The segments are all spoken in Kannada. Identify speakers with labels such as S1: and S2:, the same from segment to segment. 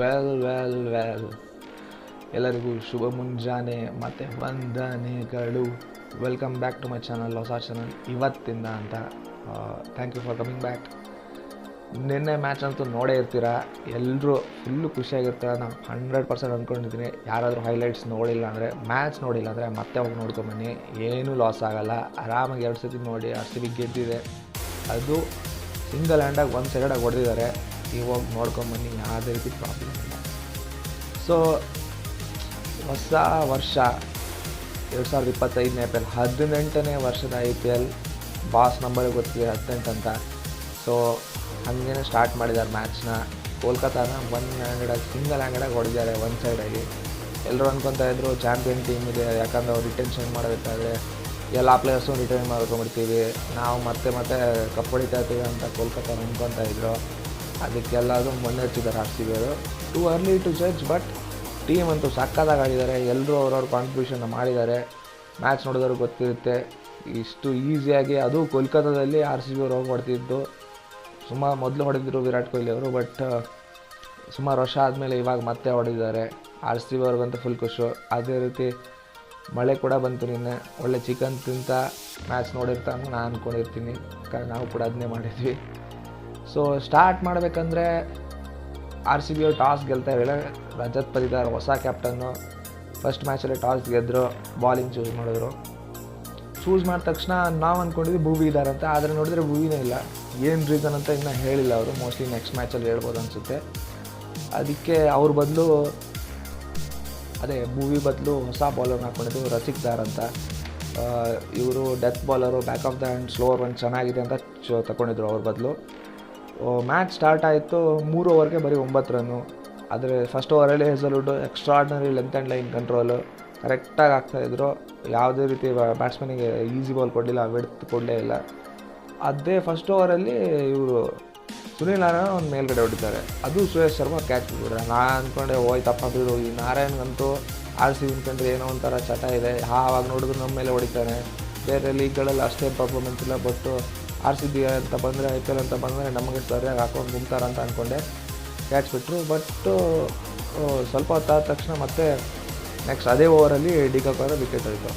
S1: ವೆಲ್ ವೆಲ್ ವೆಲ್ ಎಲ್ಲರಿಗೂ ಶುಭ ಮುಂಜಾನೆ, ಮತ್ತು ವಂದನೆಗಳು welcome back to my channel ಹೊಸ ಚಾನಲ್ ಇವತ್ತಿಂದ ಅಂತ. Thank you for coming back ನಿನ್ನೆ ಮ್ಯಾಚ್ ಅಂತೂ ನೋಡೇ ಇರ್ತೀರ? ಎಲ್ಲರೂ ಫುಲ್ಲು ಖುಷಿಯಾಗಿರ್ತೀರ ನಾನು ಹಂಡ್ರೆಡ್ ಪರ್ಸೆಂಟ್ ಅಂದ್ಕೊಂಡಿದ್ದೀನಿ ಯಾರಾದರೂ ಹೈಲೈಟ್ಸ್ ನೋಡಿಲ್ಲ ಅಂದರೆ ಮ್ಯಾಚ್ ನೋಡಿಲ್ಲ ಅಂದರೆ ಮತ್ತೆ ಹೋಗಿ ನೋಡ್ಕೊಂಬನ್ನಿ ಏನೂ ಲಾಸ್ ಆಗೋಲ್ಲ. ಆರಾಮಾಗಿ ಎರಡು ಸತಿ ನೋಡಿ ಬಿ ಗೆದ್ದಿದೆ. ಅದು ಸಿಂಗಲ್ ಹ್ಯಾಂಡಾಗಿ ಒಂದು ಸೈಡಾಗಿ ಹೊಡೆದಿದ್ದಾರೆ. ಇವಾಗ ನೋಡ್ಕೊಂಬನ್ನಿ ಯಾವುದೇ ರೀತಿ ಪ್ರಾಬ್ಲಮ್ ಇಲ್ಲ. ಸೊ ಹೊಸ ವರ್ಷ, ಎರಡು ಸಾವಿರದ ಇಪ್ಪತ್ತೈದನೇ ಐ ಪಿ ಎಲ್ ಹದಿನೆಂಟನೇ ವರ್ಷದ I P L boss number ಗೊತ್ತಿದೆ, ಹದಿನೆಂಟು ಅಂತ. ಸೊ ಹಾಗೇನೆ ಸ್ಟಾರ್ಟ್ ಮಾಡಿದ್ದಾರೆ ಮ್ಯಾಚ್ನ ಕೋಲ್ಕತ್ತಾನ ಒನ್ ಹ್ಯಾಂಡ್ರೆಡಾಗಿ ಸಿಂಗಲ್ ಹ್ಯಾಂಡ್ರೆಡಾಗಿ ಹೊಡೆದಿದ್ದಾರೆ ಒನ್ ಸೈಡಾಗಿ ಎಲ್ಲರೂ ಅನ್ಕೊತಾ ಇದ್ರು ಚಾಂಪಿಯನ್ ಟೀಮ್ ಇದೆ, ಯಾಕಂದ್ರೆ ಅವ್ರು ರಿಟೆನ್ಷನ್ ಮಾಡಬೇಕಾದ್ರೆ ಎಲ್ಲ ಪ್ಲೇಯರ್ಸು ರಿಟರ್ನ್ ಮಾಡ್ಕೊಂಡ್ಬಿಡ್ತೀವಿ. ನಾವು ಮತ್ತೆ ಮತ್ತೆ ಕಪ್ ಹೊಡಿತಾ ಇರ್ತೀವಿ ಅಂತ ಕೋಲ್ಕತ್ತಾನ ಅನ್ಕೊತಾ ಇದ್ರು. ಅದಕ್ಕೆಲ್ಲದು ಮುನ್ನೆಚ್ಚಿದ್ದಾರೆ ಆರ್ ಸಿ ಬಿ ಅವರು. Too early to judge but team ಅಂತೂ ಸಕ್ಕತ್ತಾಗಿ ಆಡಿದ್ದಾರೆ. ಎಲ್ಲರೂ ಅವ್ರವ್ರ ಕಾಂಟ್ರಿಬ್ಯೂಷನ್ ಮಾಡಿದ್ದಾರೆ. ಮ್ಯಾಚ್ ನೋಡಿದವ್ರಿಗೆ ಗೊತ್ತಿರುತ್ತೆ. ಇಷ್ಟು ಈಸಿಯಾಗಿ ಅದು ಕೋಲ್ಕತ್ತಾದಲ್ಲಿ ಆರ್ ಸಿ ಬಿ ಅವ್ರು ಹೋಗಿ ಸುಮಾರು ಮೊದಲು ಹೊಡೆದಿದ್ರು ವಿರಾಟ್ ಕೊಹ್ಲಿ ಅವರು ಬಟ್ ಸುಮಾರು ವರ್ಷ ಆದಮೇಲೆ ಇವಾಗ ಮತ್ತೆ ಹೊಡೆದಿದ್ದಾರೆ. ಆರ್ ಸಿ ಬಿ ಅವ್ರಿಗಂತೂ ಫುಲ್ ಖುಷು. ಅದೇ ರೀತಿ ಮಳೆ ಕೂಡ ಬಂತು ನಿನ್ನೆ. ಒಳ್ಳೆ ಚಿಕನ್ ತಿಂತ ಮ್ಯಾಚ್ ನೋಡಿರ್ತಾನು ನಾನು ಅಂದ್ಕೊಂಡಿರ್ತೀನಿ ನಾವು ಕೂಡ ಅದನ್ನೇ ಮಾಡಿದ್ವಿ. ಸೊ ಸ್ಟಾರ್ಟ್ ಮಾಡಬೇಕಂದ್ರೆ ಆರ್ ಸಿ ಬಿ ಅವ್ರು ಟಾಸ್ ಗೆಲ್ತಾ ಇರಲಿಲ್ಲ ರಜತ್ ಪದಿದಾರ್, ಹೊಸ ಕ್ಯಾಪ್ಟನ್ನು ಫಸ್ಟ್ ಮ್ಯಾಚಲ್ಲಿ ಟಾಸ್ ಗೆದ್ದರು ಬಾಲಿಂಗ್ ಚೂಸ್ ಮಾಡಿದ್ರು. ಚೂಸ್ ಮಾಡಿದ ತಕ್ಷಣ ನಾವು ಅಂದ್ಕೊಂಡಿದ್ವಿ ಭೂವಿ ಇದ್ದಾರೆ ಅಂತ. ಆದರೆ ನೋಡಿದ್ರೆ ಭೂವಿನೇ ಇಲ್ಲ. ಏನು ರೀಸನ್ ಅಂತ ಇನ್ನೂ ಹೇಳಿಲ್ಲ ಅವರು. ಮೋಸ್ಟ್ಲಿ ನೆಕ್ಸ್ಟ್ ಮ್ಯಾಚಲ್ಲಿ ಹೇಳ್ಬೋದು ಅನಿಸುತ್ತೆ. ಅದಕ್ಕೆ ಅವ್ರ ಬದಲು ಅದೇ ಭೂವಿ ಬದಲು ಹೊಸ ಬಾಲರ್ ಹಾಕ್ಕೊಂಡಿದ್ದು ರಸಿಕ್ ದಾರ್ ಅಂತ. ಇವರು death ಬಾಲರು back of the hand slower ಒಂದು ಚೆನ್ನಾಗಿದೆ ಅಂತ ಚ ತಗೊಂಡಿದ್ರು ಅವ್ರ ಬದಲು. ಮ್ಯಾಚ್ ಸ್ಟಾರ್ಟ್ ಆಯಿತು, ಮೂರು ಓವರ್ಗೆ ಬರೀ ಒಂಬತ್ತು ರನ್ನು ಆದರೆ first ಓವರಲ್ಲಿ Hazlewood extraordinary length and line control ಕರೆಕ್ಟಾಗಿ ಆಗ್ತಾಯಿದ್ರು ಯಾವುದೇ ರೀತಿ ಬ್ಯಾಟ್ಸ್ಮನಿಗೆ ಈಸಿ ಬಾಲ್ ಕೊಡಲಿಲ್ಲ ವಿಡ್ತ್ ಕೊಡಲೇ ಇಲ್ಲ. ಅದೇ ಫಸ್ಟ್ ಓವರಲ್ಲಿ ಇವರು ಸುನೀಲ್ ನಾರಾಯಣ ಒಂದು ಮೇಲ್ಗಡೆ ಹೊಡಿತಾರೆ. ಅದು ಸುರೇಶ್ ಶರ್ಮಾ ಕ್ಯಾಚ್ ಬಿಟ್ಟಿದ್ದಾರೆ ನಾನು ಅಂದ್ಕೊಂಡೆ ಹೋಯ್ತಪ್ಪ ಬಿಡು. ಈ ನಾರಾಯಣ್ಗಂತೂ ಆರ್ ಸಿ ಅಂದ್ಕೊಂಡ್ರೆ ಏನೋ ಒಂಥರ ಚಟ ಇದೆ. ಆವಾಗ ನೋಡಿದ್ರು ನಮ್ಮ ಮೇಲೆ ಹೊಡಿತಾನೆ ಬೇರೆ ಲೀಗ್ಗಳಲ್ಲಿ ಅಷ್ಟೇ ಪರ್ಫಾರ್ಮೆನ್ಸ್ ಇಲ್ಲ ಬಟ್ಟು ಆರ್ ಸಿ ಅಂತ ಬಂದರೆ, ಐ ಪಿ ಎಲ್ ಅಂತ ಬಂದರೆ ನಮಗೆ ಸರಿಯಾಗಿ ಹಾಕೊಂಡು ಗುಮ್ತಾರೆ ಅಂತ ಅಂದ್ಕೊಂಡೆ ಕ್ಯಾಚ್ ಬಿಟ್ಟರು ಬಟ್ಟು ಸ್ವಲ್ಪ ಹೊತ್ತಾದ ತಕ್ಷಣ ಮತ್ತೆ ನೆಕ್ಸ್ಟ್ ಅದೇ ಓವರಲ್ಲಿ ಡಿ ಕಪ್ಪರ ವಿಕೆಟ್ ಹೋಯಿತು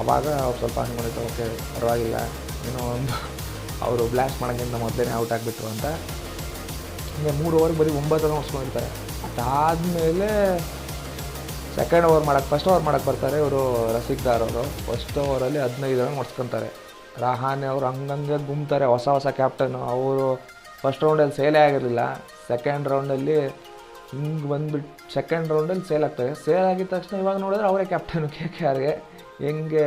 S1: ಆವಾಗ ಅವ್ರು ಸ್ವಲ್ಪ ಅನ್ಕೊಂಡಿತ್ತು ಓಕೆ, ಪರವಾಗಿಲ್ಲ. ಏನೋ ಒಂದು ಅವರು ಬ್ಲಾಸ್ಟ್ ಮಾಡೋಕ್ಕಿಂತ ಮೊದಲೇ ಔಟ್ ಆಗಿಬಿಟ್ರು ಅಂತ. ಹಿಂಗೆ ಮೂರು ಓವರ್ಗೆ ಬರೀ ಒಂಬತ್ತು ರನ್ ಹೊಸ್ಕೊಂಡಿರ್ತಾರೆ ಅದಾದಮೇಲೆ ಸೆಕೆಂಡ್ ಓವರ್ ಮಾಡೋಕ್ಕೆ ಫಸ್ಟ್ ಓವರ್ ಮಾಡೋಕ್ಕೆ ಬರ್ತಾರೆ ಇವರು ರಸಿಕ್ದಾರ್ ಅವರು. ಫಸ್ಟ್ ಓವರಲ್ಲಿ ಹದಿನೈದು ರನ್ ಹೊಡ್ಸ್ಕೊತಾರೆ. ರಹಾನೆ ಅವರು ಹಂಗಂಗೆ ಗುಮ್ತಾರೆ, ಹೊಸ ಹೊಸ ಕ್ಯಾಪ್ಟನ್ನು ಅವರು ಫಸ್ಟ್ ರೌಂಡಲ್ಲಿ ಸೇಲೇ ಆಗಿರಲಿಲ್ಲ. ಸೆಕೆಂಡ್ ರೌಂಡಲ್ಲಿ ಹಿಂಗೆ ಬಂದ್ಬಿಟ್ಟು ಸೆಕೆಂಡ್ ರೌಂಡಲ್ಲಿ ಸೇಲ್ ಆಗ್ತಾರೆ ಸೇಲ್ ಆಗಿದ ತಕ್ಷಣ ಇವಾಗ ನೋಡಿದ್ರೆ ಅವರೇ ಕ್ಯಾಪ್ಟನ್ ಕೆ ಕೆ ಆರ್ಗೆ. ಹೆಂಗೆ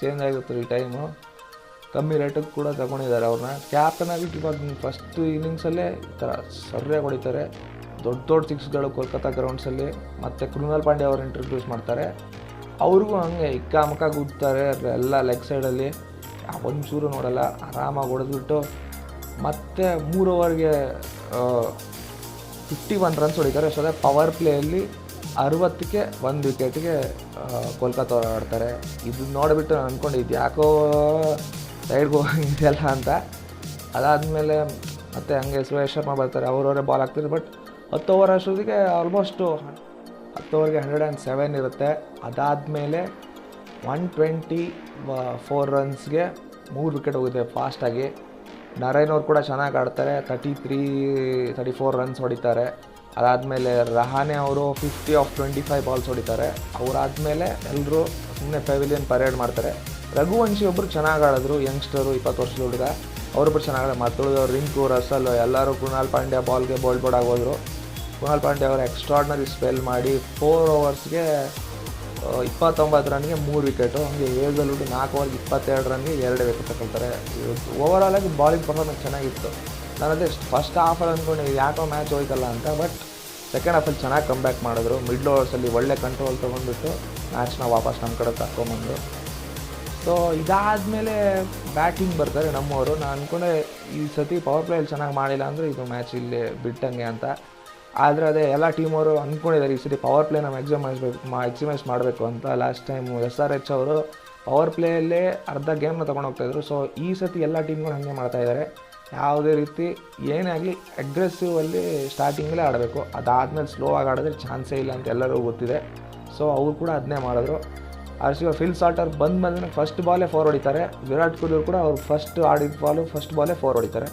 S1: ಚೇಂಜ್ ಆಗುತ್ತೆ ಈ ಟೈಮು ಕಮ್ಮಿ ರೇಟಿಗೆ ಕೂಡ ತಗೊಂಡಿದ್ದಾರೆ ಅವ್ರನ್ನ ಕ್ಯಾಪ್ಟನ್ ಆಗಿಟ್ಟು ಇವಾಗ ಫಸ್ಟ್ ಇನ್ನಿಂಗ್ಸಲ್ಲೇ ಈ ಥರ ಸರ್ರೆ ಹೊಡಿತಾರೆ. ದೊಡ್ಡ ದೊಡ್ಡ ಸಿಕ್ಸ್ಗಳು ಕೋಲ್ಕತ್ತಾ ಗ್ರೌಂಡ್ಸಲ್ಲಿ ಮತ್ತು ಕೃಣಾಲ್ ಪಾಂಡೆ ಅವರು ಇಂಟ್ರೊಡ್ಯೂಸ್ ಮಾಡ್ತಾರೆ. ಅವ್ರಿಗೂ ಹಂಗೆ ಇಕ್ಕಾಮಕ ಗುಡ್ತಾರೆ ಎಲ್ಲ ಲೆಗ್ ಸೈಡಲ್ಲಿ ಒಂಚೂರು ನೋಡಲ್ಲ, ಆರಾಮಾಗಿ ಹೊಡೆದ್ಬಿಟ್ಟು ಮತ್ತು ಮೂರು ಓವರ್ಗೆ ಫಿಫ್ಟಿ ಒನ್ ರನ್ಸ್ ಹೊಡಿತಾರೆ. ಅದೇ ಪವರ್ ಪ್ಲೇಯಲ್ಲಿ ಅರವತ್ತಕ್ಕೆ ಒಂದು ವಿಕೆಟ್ಗೆ ಕೋಲ್ಕತ್ತಾ ಆಡ್ತಾರೆ. ಇದು ನೋಡಿಬಿಟ್ಟು ನಾನು ಅಂದ್ಕೊಂಡಿದ್ದು ಯಾಕೋ ಸೈಡ್ಗೆ ಹೋಗಿದೆಯಲ್ಲ ಅಂತ. ಅದಾದಮೇಲೆ ಮತ್ತೆ ಹಂಗೆ ಸುರೇಶ್ ಶರ್ಮಾ ಬರ್ತಾರೆ ಅವರವರೇ ಬಾಲ್ ಹಾಕ್ತಾರೆ. ಬಟ್ ಹತ್ತು ಓವರ್ ಅಷ್ಟೊತ್ತಿಗೆ ಆಲ್ಮೋಸ್ಟು ಹತ್ತು ಓವರ್ಗೆ ಹಂಡ್ರೆಡ್ ಆ್ಯಂಡ್ ಸೆವೆನ್ ಇರುತ್ತೆ. ಅದಾದಮೇಲೆ ಒನ್ ಟ್ವೆಂಟಿ ಫೋರ್ ರನ್ಸ್ಗೆ ಮೂರು ವಿಕೆಟ್ ಹೋಗಿದೆ ಫಾಸ್ಟಾಗಿ ನರೇನ್ ಅವ್ರು ಕೂಡ ಚೆನ್ನಾಗಿ ಆಡ್ತಾರೆ thirty three thirty four runs ಹೊಡಿತಾರೆ. ಅದಾದಮೇಲೆ ರಹಾನೆ ಅವರು fifty of twenty five balls ಹೊಡಿತಾರೆ. ಅವರಾದಮೇಲೆ ಎಲ್ಲರೂ ಸುಮ್ಮನೆ ಪೆವಿಲಿಯನ್ ಪರೇಡ್ ಮಾಡ್ತಾರೆ. ರಘುವಂಶಿ ಒಬ್ಬರು ಚೆನ್ನಾಗಿ ಆಡಿದ್ರು ಯಂಗ್ಸ್ಟರು ಇಪ್ಪತ್ತು ವರ್ಷದ ಹುಡುಗ. ಅವರೊಬ್ಬರು ಚೆನ್ನಾಗಿ ಮತ್ತುಳಿದವ್ರು ರಿಂಕು, ರಸಲ್, ಎಲ್ಲರೂ ಕುಣಾಲ್ ಪಾಂಡ್ಯ ಬಾಲ್ಗೆ ಬೋಲ್ಡ್ ಬೋರ್ಡ್ ಆಗೋದ್ರು ಕುಣಾಲ್ ಪಾಂಡ್ಯ ಅವರು ಎಕ್ಸ್ಟ್ರಾಡ್ನರಿ ಸ್ಪೆಲ್ ಮಾಡಿ ಫೋರ್ ಓವರ್ಸ್ಗೆ ಇಪ್ಪತ್ತೊಂಬತ್ತು ರನ್ಗೆ ಮೂರು ವಿಕೆಟು ಹಂಗೆ ಏಜಲ್ವುಡ್ ನಾಲ್ಕು ಓವರ್ಗೆ ಇಪ್ಪತ್ತೆರಡು ರನ್ಗೆ ಎರಡು ವಿಕೆಟ್ ತಗೊಳ್ತಾರೆ. ಓವರಾಲ್ ಆಗಿ ಬಾಲಿಂಗ್ ಪರ್ಫಾರ್ಮೆನ್ಸ್ ಚೆನ್ನಾಗಿತ್ತು. ನಾನು ಅದೇ ಫಸ್ಟ್ ಹಾಫಲ್ಲಿ ಅಂದ್ಕೊಂಡು ಯಾಕೋ ಮ್ಯಾಚ್ ಹೋಯ್ತಲ್ಲ ಅಂತ ಬಟ್ ಸೆಕೆಂಡ್ ಹಾಫಲ್ಲಿ ಚೆನ್ನಾಗಿ ಕಮ್ ಬ್ಯಾಕ್ ಮಾಡಿದ್ರು ಮಿಡ್ಲ್ ಓವರ್ಸಲ್ಲಿ ಒಳ್ಳೆ ಕಂಟ್ರೋಲ್ ತೊಗೊಂಡ್ಬಿಟ್ಟು ಮ್ಯಾಚ್ನ ವಾಪಸ್ ನಮ್ಮ ಕಡೆ ತಗೊಂಬಂದರು ಸೊ ಇದಾದಮೇಲೆ ಬ್ಯಾಟಿಂಗ್ ಬರ್ತಾರೆ ನಮ್ಮವರು. ನಾನು ಅಂದ್ಕೊಂಡೆ ಈ ಸತಿ ಪವರ್ ಪ್ಲೇಯಲ್ಲಿ ಚೆನ್ನಾಗಿ ಮಾಡಿಲ್ಲ ಅಂದರೆ ಇದು ಮ್ಯಾಚ್ ಇಲ್ಲಿ ಬಿಟ್ಟಂಗೆ ಅಂತ. ಆದರೆ ಅದೇ ಎಲ್ಲ ಟೀಮವರು ಅಂದ್ಕೊಂಡಿದ್ದಾರೆ ಈ ಸರಿ ಪವರ್ ಪ್ಲೇ ನಾವು ಎಕ್ಸಿಮೈಸ್ಬೇಕು ಮಾ ಎಕ್ಸಿಮೈಸ್ ಮಾಡಬೇಕು ಅಂತ last time S R H ಅವರು ಪವರ್ ಪ್ಲೇಯಲ್ಲೇ ಅರ್ಧ ಗೇಮ್ನ ತೊಗೊಂಡು ಹೋಗ್ತಾಯಿದ್ರು ಸೊ ಈ ಸತಿ ಎಲ್ಲ ಟೀಮ್ಗಳು ಹಾಗೆ ಮಾಡ್ತಾ ಇದ್ದಾರೆ ಯಾವುದೇ ರೀತಿ ಏನೇ ಆಗಲಿ ಅಗ್ರೆಸಿವ್ ಅಲ್ಲಿ ಸ್ಟಾರ್ಟಿಂಗಲ್ಲೇ ಆಡಬೇಕು. ಅದಾದಮೇಲೆ ಸ್ಲೋ ಆಗಿ ಆಡಿದ್ರೆ ಚಾನ್ಸೇ ಇಲ್ಲ ಅಂತ ಎಲ್ಲರಿಗೂ ಗೊತ್ತಿದೆ. ಸೊ ಅವರು ಕೂಡ ಅದನ್ನೇ ಮಾಡಿದ್ರು. ಆರ್ ಸಿ ಫಿಲ್ ಸಾಲ್ಟರ್ ಬಂದ ಮೇಲೆ ಫಸ್ಟ್ ಬಾಲೇ ಫೋರ್ ಹೊಡಿತಾರೆ. ವಿರಾಟ್ ಕೊಹ್ಲಿ ಕೂಡ ಅವ್ರು ಫಸ್ಟ್ ಆಡಿದ ಬಾಲು ಫಸ್ಟ್ ಬಾಲೇ ಫೋರ್ ಹೊಡಿತಾರೆ.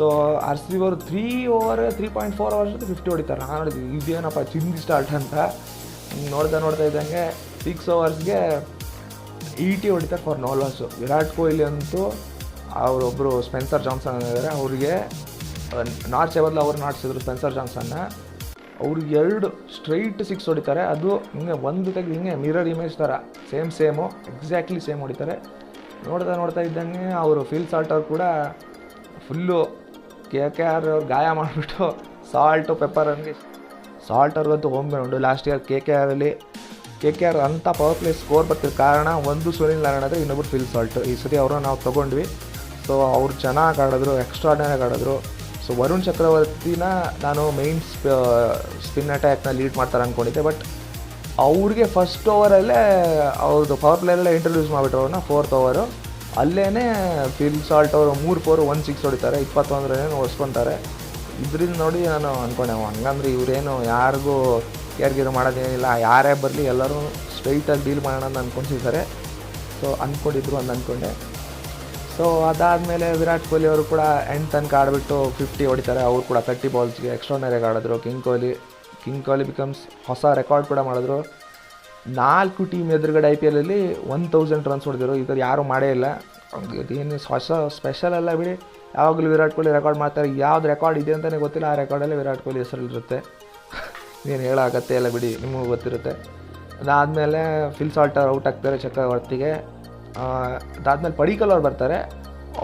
S1: ಸೊ ಆರ್ ಸಿ ಅವರು three over three point four overs fifty ಹೊಡಿತಾರೆ. ನಾನು ನೋಡಿದ್ವಿ ಇದೇನಪ್ಪ, ಚಿಂದಿ ಸ್ಟಾರ್ಟ್ ಅಂತ. ನೋಡ್ತಾ ನೋಡ್ತಾ ಇದ್ದಂಗೆ ಸಿಕ್ಸ್ ಓವರ್ಸ್ಗೆ ಈಟಿ ಹೊಡಿತಾರೆ for no loss Virat Kohli ಅಂತೂ ಅವರೊಬ್ಬರು ಸ್ಪೆನ್ಸರ್ ಜಾನ್ಸನ್ ಇದ್ದಾರೆ ಅವ್ರಿಗೆ ನಾಟ್ಸೆ ಬದಲು ಅವ್ರು ನಾಟ್ಸಿದ್ರು ಸ್ಪೆನ್ಸರ್ ಜಾನ್ಸನ್ನ ಅವ್ರಿಗೆ ಎರಡು ಸ್ಟ್ರೈಟ್ ಸಿಕ್ಸ್ ಹೊಡಿತಾರೆ. ಅದು ಹಿಂಗೆ ಒಂದು ತೆಗೆದು ಹಿಂಗೆ ಮಿರರ್ ಇಮೇಜ್ ಥರ ಸೇಮ್ ಸೇಮು ಎಕ್ಸಾಕ್ಟ್ಲಿ ಸೇಮ್ ಹೊಡಿತಾರೆ. ನೋಡ್ತಾ ನೋಡ್ತಾ ಇದ್ದಂಗೆ ಅವರು ಫೀಲ್ ಸಾಲ್ಟರ್ ಕೂಡ ಫುಲ್ಲು ಕೆ ಕೆ ಆರ್ ಗಾಯ ಮಾಡಿಬಿಟ್ಟು ಸಾಲ್ಟು ಪೆಪ್ಪರ್ ಹಂಗೆ salt ಅವ್ರಿಗಂತೂ home ground last year K K ಆರಲ್ಲಿ ಕೆ ಕೆ ಆರ್ ಅಂಥ ಪವರ್ ಪ್ಲೇ ಸ್ಕೋರ್ ಬರ್ತಿದ್ದ ಕಾರಣ ಒಂದು ಸುನಿಲ್ ನಾರಾಯಣ ಆದರೆ ಇನ್ನೊಬ್ರು ಫಿಲ್ ಸಾಲ್ಟ್ ಈ ಸರಿ ಅವ್ರನ್ನ ನಾವು ತೊಗೊಂಡ್ವಿ. ಸೊ ಅವ್ರು ಚೆನ್ನಾಗಿ ಆಡಿದ್ರು ಎಕ್ಸ್ಟ್ರಾರ್ಡಿನರಿ ಆಡಿದ್ರು. ಸೊ ವರುಣ್ ಚಕ್ರವರ್ತಿನ ನಾನು ಮೈನ್ ಸ್ಪಿನ್ ಅಟ್ಯಾಕ್ನ ಲೀಡ್ ಮಾಡ್ತಾರೆ ಅಂದ್ಕೊಂಡಿದ್ದೆ ಬಟ್ ಅವ್ರಿಗೆ ಫಸ್ಟ್ ಓವರಲ್ಲೇ ಅವ್ರದ್ದು ಪವರ್ ಪ್ಲೇಯರಲ್ಲೇ ಇಂಟ್ರೊಡ್ಯೂಸ್ ಮಾಡಿಬಿಟ್ರು ಅವ್ರನ್ನ ಫೋರ್ತ್ ಓವರು ಅಲ್ಲೇ ಫಿಲ್ ಸಾಲ್ಟ್ ಅವರು ಮೂರು ಫೋರ್ ಒನ್ ಸಿಕ್ಸ್ ಹೊಡಿತಾರೆ ಇಪ್ಪತ್ತೊಂದು ರನ್ ಓಡಿಸ್ಕೊತಾರೆ ಇದರಿಂದ ನೋಡಿ ನಾನು ಅಂದ್ಕೊಂಡೆ ಹಂಗಂದ್ರೆ ಇವರೇನು ಯಾರಿಗೂ ಕೇರ್ಗಿರ್ ಮಾಡೋದೇನಿಲ್ಲ ಯಾರೇ ಬರಲಿ ಎಲ್ಲರೂ ಸ್ಟ್ರೈಟಾಗಿ ಡೀಲ್ ಮಾಡೋಣ ಅಂತ ಅಂದ್ಕೊಂಡಿದ್ದಾರೆ ಸೊ ಅಂದ್ಕೊಂಡಿದ್ರು ಅಂತ ಅಂದ್ಕೊಂಡೆ ಸೊ ಅದಾದಮೇಲೆ ವಿರಾಟ್ ಕೊಹ್ಲಿ ಅವರು ಕೂಡ ಎಂಡ್ ತನಕ ಆಡಿಬಿಟ್ಟು ಫಿಫ್ಟಿ ಹೊಡಿತಾರೆ. ಅವ್ರು ಕೂಡ ತರ್ಟಿ ಬಾಲ್ಸ್ಗೆ ಎಕ್ಸ್ಟ್ರಾನರಿಯಾಗಿ ಆಡಿದ್ರು. King Kohli King Kohli becomes ಹೊಸ ರೆಕಾರ್ಡ್ ಕೂಡ ಮಾಡಿದ್ರು. ನಾಲ್ಕು ಟೀಮ್ ಎದುರುಗಡೆ ಐ ಪಿ ಎಲ್ಲಲ್ಲಿ ಒನ್ ತೌಸಂಡ್ ರನ್ಸ್ ಹೊಡೆದಿರು ಈ ಥರ ಯಾರೂ ಮಾಡೇ ಇಲ್ಲ. ಏನು ಹೊಸ ಸ್ಪೆಷಲ್ ಅಲ್ಲ ಬಿಡಿ. ಯಾವಾಗಲೂ ವಿರಾಟ್ ಕೊಹ್ಲಿ ರೆಕಾರ್ಡ್ ಮಾಡ್ತಾರೆ. ಯಾವ್ದು ರೆಕಾರ್ಡ್ ಇದೆ ಅಂತಲೇ ಗೊತ್ತಿಲ್ಲ. ಆ ರೆಕಾರ್ಡಲ್ಲೇ ವಿರಾಟ್ ಕೊಹ್ಲಿ ಹೆಸರಲ್ಲಿರುತ್ತೆ ಏನು ಹೇಳೋಕತ್ತೆ ಇಲ್ಲ ಬಿಡಿ. ನಿಮಗೂ ಗೊತ್ತಿರುತ್ತೆ. ಅದಾದಮೇಲೆ ಫಿಲ್ ಸಾಲ್ಟರ್ ಔಟ್ ಆಗ್ತಾರೆ ಚಕ್ರವರ್ತಿಗೆ ಅದಾದಮೇಲೆ ಪಡಿಕಲ್ ಅವ್ರು ಬರ್ತಾರೆ.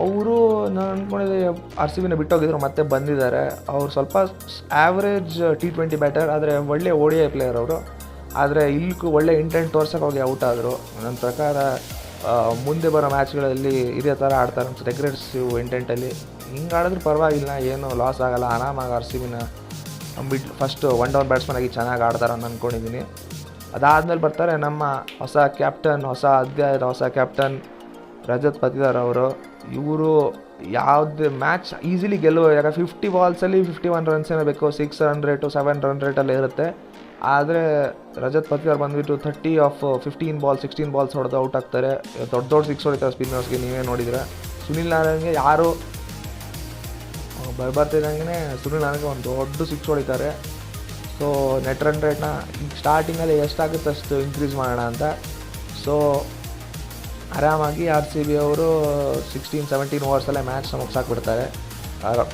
S1: ಅವರು ನಾನು ಅಂದ್ಕೊಂಡಿದ್ದೆ ಆರ್ ಸಿ ಬಿನ ಬಿಟ್ಟೋಗಿದ್ರು, ಮತ್ತೆ ಬಂದಿದ್ದಾರೆ. ಅವ್ರು ಸ್ವಲ್ಪ ಆ್ಯಾವ್ರೇಜ್ ಟಿ ಟ್ವೆಂಟಿ ಬ್ಯಾಟರ್ ಆದರೆ ಒಳ್ಳೆ ಡಿ ಐ ಪ್ಲೇಯರ್ ಅವರು. ಆದರೆ ಇಲ್ಲಿ ಒಳ್ಳೆ ಇಂಟೆಂಟ್ ತೋರ್ಸೋಕೆ ಹೋಗಿ ಔಟ್ ಆದರು. ನನ್ನ ಪ್ರಕಾರ ಮುಂದೆ ಬರೋ ಮ್ಯಾಚ್ಗಳಲ್ಲಿ ಇದೇ ಥರ ಆಡ್ತಾರೆ ಅನ್ಸುತ್ತೆ. ಅಗ್ರೆಸಿವ್ ಇಂಟೆಂಟಲ್ಲಿ ಹಿಂಗೆ ಆಡಿದ್ರು ಪರವಾಗಿಲ್ಲ, ಏನು ಲಾಸ್ ಆಗಲ್ಲ. ಆರಾಮಾಗಿ ಆರ್ ಸಿ ಬಿನ ಫಸ್ಟು ಒನ್ ಡೌನ್ ಬ್ಯಾಟ್ಸ್ಮನ್ ಆಗಿ ಚೆನ್ನಾಗಿ ಆಡ್ತಾರೆ ಅಂತ ಅಂದ್ಕೊಂಡಿದ್ದೀನಿ ಅದಾದಮೇಲೆ ಬರ್ತಾರೆ ನಮ್ಮ ಹೊಸ ಕ್ಯಾಪ್ಟನ್ ಹೊಸ ಅಧ್ಯಾಯದ ಹೊಸ ಕ್ಯಾಪ್ಟನ್ ರಜತ್ ಪತಿದಾರ್ ಅವರು. ಇವರು ಯಾವುದೇ ಮ್ಯಾಚ್ ಈಸಿಲಿ ಗೆಲ್ಲುವ ಯಾಕೆ ಫಿಫ್ಟಿ ಬಾಲ್ಸಲ್ಲಿ ಫಿಫ್ಟಿ ಒನ್ ರನ್ಸ್ ಏನೋ ಬೇಕು six run rate seven run ರೇಟಲ್ಲಿ ಇರುತ್ತೆ. ಆದರೆ ರಜತ್ ಪತಿದಾರ್ ಬಂದುಬಿಟ್ಟು thirty of fifteen ball sixteen balls ಹೊಡೆದು ಔಟ್ ಆಗ್ತಾರೆ. ದೊಡ್ಡ ದೊಡ್ಡ ಸಿಕ್ಸ್ ಹೊಡಿತಾರೆ ಸ್ಪಿನ್ನರ್ಸ್ಗೆ ನೀವೇ ನೋಡಿದರೆ. ಸುನಿಲ್ ನಾರಾಯಣ್ಗೆ ಯಾರು ಬರ್ಬರ್ತಿದ್ದಂಗೆ ಸುನಿಲ್ ನಾರಾಯಣ್ಗೆ ಒಂದು ದೊಡ್ಡ ಸಿಕ್ಸ್ ಹೊಡಿತಾರೆ. ಸೊ ನೆಟ್ ರನ್ ರೇಟ್ನ ಸ್ಟಾರ್ಟಿಂಗಲ್ಲಿ ಎಷ್ಟಾಗುತ್ತೆ ಅಷ್ಟು ಇನ್ಕ್ರೀಸ್ ಮಾಡೋಣ ಅಂತ. ಸೊ ಆರಾಮಾಗಿ ಆರ್ ಸಿ ಬಿ ಅವರು ಸಿಕ್ಸ್ಟೀನ್ ಸೆವೆಂಟೀನ್ ಓವರ್ಸಲ್ಲೇ ಮ್ಯಾಚ್ನ ಮುಗಿಸಾಕ್ಬಿಡ್ತಾರೆ.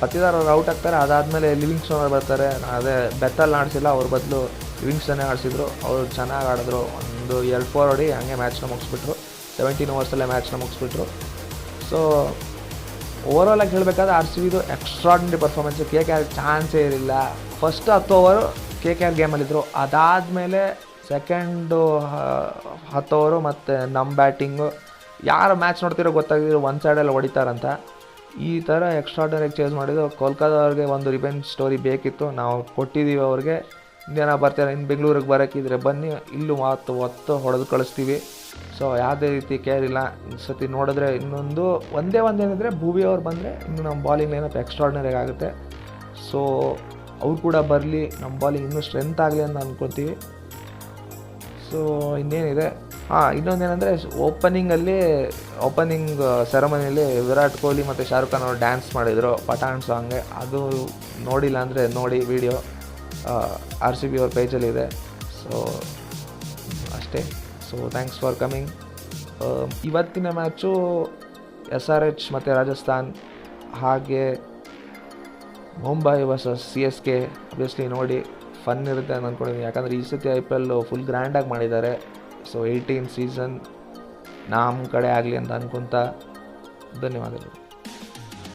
S1: ಪತ್ತಿದಾರ್ ಅವ್ರು ಔಟ್ ಆಗ್ತಾರೆ. ಅದಾದಮೇಲೆ ಲಿವಿಂಗ್ಸ್ಟೋನ್ ಅವ್ರು ಬರ್ತಾರೆ. ಅದೇ ಬೆತ್ತಲ್ಲಿ ಆಡಿಸಿಲ್ಲ ಅವ್ರ ಬದಲು ಲಿವಿಂಗ್ಸ್ಟನ್ನೇ ಆಡಿಸಿದ್ರು. ಅವರು ಚೆನ್ನಾಗಿ ಆಡಿದ್ರು. ಒಂದು ಎರಡು ಫೋರ್ ಹೊಡಿ ಹಂಗೆ ಮ್ಯಾಚ್ನ ಮುಗಿಸ್ಬಿಟ್ರು. ಸೆವೆಂಟೀನ್ ಓವರ್ಸಲ್ಲೇ ಮ್ಯಾಚ್ನ ಮುಗಿಸ್ಬಿಟ್ರು. ಸೊ ಓವರಾಲ್ ಆಗಿ ಹೇಳಬೇಕಾದ್ರೆ R C ಬಿದು extraordinary performance K K R ಚಾನ್ಸೇ ಇರಲಿಲ್ಲ. ಫಸ್ಟ್ ಹತ್ತು ಓವರು ಕೆ ಕೆ ಆರ್ ಗೇಮಲ್ಲಿದ್ದರು ಅದಾದಮೇಲೆ ಸೆಕೆಂಡು ಹತ್ತು ಓವರು ಮತ್ತು ನಮ್ಮ ಬ್ಯಾಟಿಂಗು ಯಾರು ಮ್ಯಾಚ್ ನೋಡ್ತಿರೋ ಗೊತ್ತಾಗಿದ್ರು ಒಂದು ಸೈಡಲ್ಲಿ ಹೊಡಿತಾರಂತ. ಈ ಥರ ಎಕ್ಸ್ಟ್ರಾಡನರಿ ಚೇಸ್ ಮಾಡಿದ್ದು ಕೋಲ್ಕತ್ತಾದವ್ರಿಗೆ ಒಂದು ರಿವೆಂಜ್ ಸ್ಟೋರಿ ಬೇಕಿತ್ತು. ನಾವು ಕೊಟ್ಟಿದ್ದೀವಿ ಅವ್ರಿಗೆ. ಇನ್ನೇನೋ ಬರ್ತಾರೆ ಇನ್ನು ಬೆಂಗಳೂರಿಗೆ ಬರೋಕ್ಕಿದ್ರೆ ಬನ್ನಿ, ಇಲ್ಲೂ ಮಾತು ಒತ್ತು ಹೊಡೆದು ಕಳಿಸ್ತೀವಿ. ಸೊ ಯಾವುದೇ ರೀತಿ ಕೇರ್ ಇಲ್ಲ. ಸತಿ ನೋಡಿದ್ರೆ ಇನ್ನೊಂದು, ಒಂದೇ ಒಂದೇನಿದ್ರೆ ಭೂವಿ ಅವ್ರು ಬಂದರೆ ಇನ್ನು ನಮ್ಮ ಬಾಲಿಂಗ್ ಏನಪ್ಪ ಎಕ್ಸ್ಟ್ರಾರ್ಡಿನರಿ ಆಗುತ್ತೆ. ಸೊ ಅವ್ರು ಕೂಡ ಬರಲಿ, ನಮ್ಮ ಬಾಲಿಂಗ್ ಇನ್ನೂ ಸ್ಟ್ರೆಂತ್ ಆಗಲಿ ಅಂತ ಅಂದ್ಕೊತೀವಿ ಸೊ ಇನ್ನೇನಿದೆ? ಹಾಂ ಇನ್ನೊಂದೇನೆಂದರೆ ಓಪನಿಂಗಲ್ಲಿ ಓಪನಿಂಗ್ ಸೆರೆಮನಿಯಲ್ಲಿ ವಿರಾಟ್ ಕೊಹ್ಲಿ ಮತ್ತು ಶಾರುಖ್ ಖಾನ್ ಅವರು ಡ್ಯಾನ್ಸ್ ಮಾಡಿದರು, ಪಠಾಣ್ ಸಾಂಗ್ಗೆ ಅದು ನೋಡಿಲ್ಲ ಅಂದರೆ ನೋಡಿ ವಿಡಿಯೋ ಆರ್ ಸಿ ಬಿ ಅವ್ರ ಪೇಜಲ್ಲಿದೆ ಸೊ ಅಷ್ಟೇ. ಸೊ ಥ್ಯಾಂಕ್ಸ್ ಫಾರ್ ಕಮಿಂಗ್ ಇವತ್ತಿನ ಮ್ಯಾಚು ಎಸ್ ಆರ್ ಎಚ್ ಮತ್ತು ರಾಜಸ್ಥಾನ್, ಹಾಗೆ Mumbai versus C S K obviously ನೋಡಿ ಫನ್ ಇರುತ್ತೆ ಅಂತ ಅಂದ್ಕೊಂಡಿದ್ದೀನಿ ಯಾಕಂದರೆ ಈ ಸತಿ ಐ ಪಿ ಎಲ್ ಫುಲ್ ಗ್ರ್ಯಾಂಡಾಗಿ ಮಾಡಿದ್ದಾರೆ. ಸೊ ಏಯ್ಟೀನ್ ಸೀಸನ್ ನಮ್ಮ ಕಡೆ ಆಗಲಿ ಅಂತ ಅನ್ಕೊತ ಧನ್ಯವಾದಗಳು.